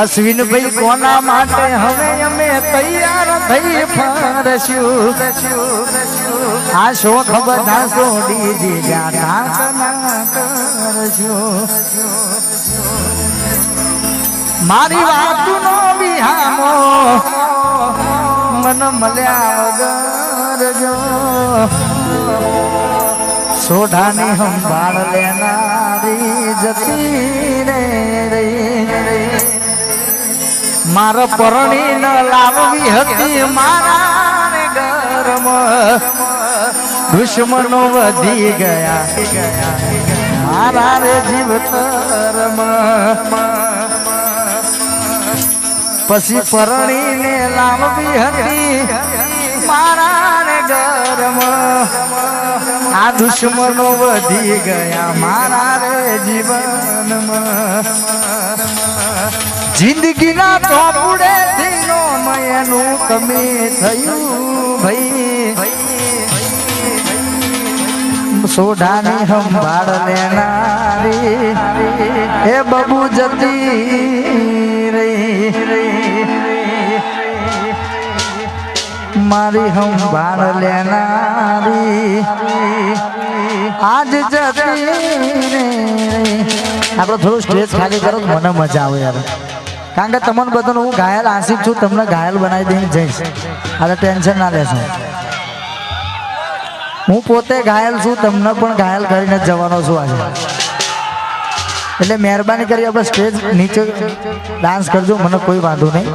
અશ્વિનભાઈ કોના માટે? હવે અમે તૈયાર થઈ ફરશું. આ શોખ બધા છોડી દીધા કરશું. મારી વાતનો વિહામો, મન મળ્યા ગરજો. સોઢાની સંભાળ લેનારી મારો પરણી ન લાવવી હતી મારા રે દુશ્મનો વધી ગયા. મારા રે જીવતરમાં પછી પરણીને લાવવી હતી મારા રે આ દુશ્મનો વધી ગયા મારા રે જીવનમાં. જિંદગીના ચોપડે દિનો મયનું કમી થયું ભાઈ. સોઢાની સંભાળ લેનારી એ બબુ જતી રહી. મારી સંભાળ લેનારી આજ જતી રે આપણે થોડું સ્ટેજ ખાલી કરો મને મજા આવે યાર. કારણ કે તમને બધાને હું ઘાયલ આશિક છું, તમને ઘાયલ બનાવી દઈને જઈશ. એટલે ટેન્શન ના લેશો. હું પોતે ઘાયલ છું, તમને પણ ઘાયલ કરીને જવાનો છું આજે. એટલે મહેરબાની કરી આપણે સ્ટેજ નીચે ડાન્સ કરજો, મને કોઈ વાંધો નહીં.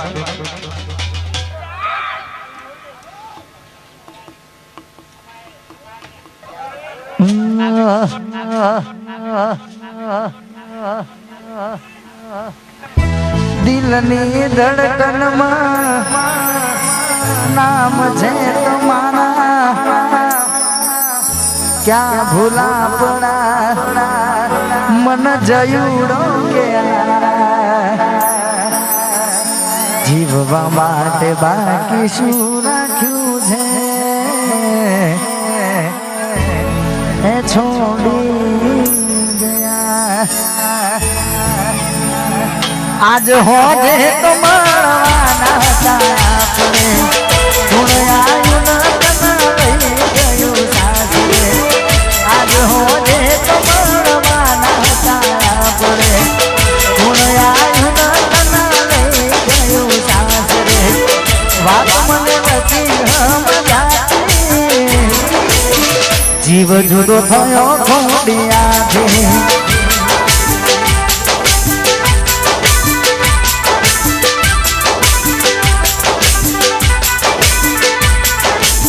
દિલની ધડકનમાં નામ છે તમારા. ક્યાં ભૂલા પડા મન જયુડો કે જીવવા માટે બાકી શું રાખ્યું છે? એ છોડી આજ હોજે તો મળવાના આપણે ગુણ સાસરે. આજ હોજે તો મળવાના આપણે ગુણ આયુ ન ગયું સાસરે જીવ જુદો થયો ખોડિયાથી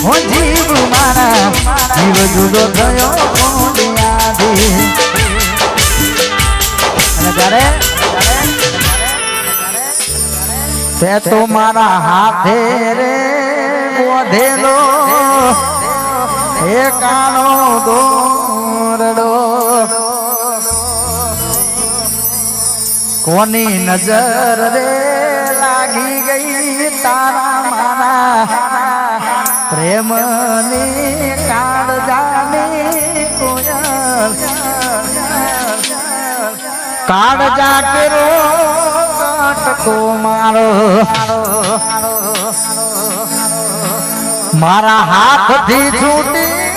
હો જીવ મારા જુદો થયો કોડિયાથી અને ત્યારે તે તો મારા હાથે રે વધેલો, એ કાણો દોરડો. કોની નજર રે લાગી ગઈ તારા મારા પ્રેમની કાળજાની કોયલ કાળજા કેરો કાટકો મારો મારા હાથથી છૂટી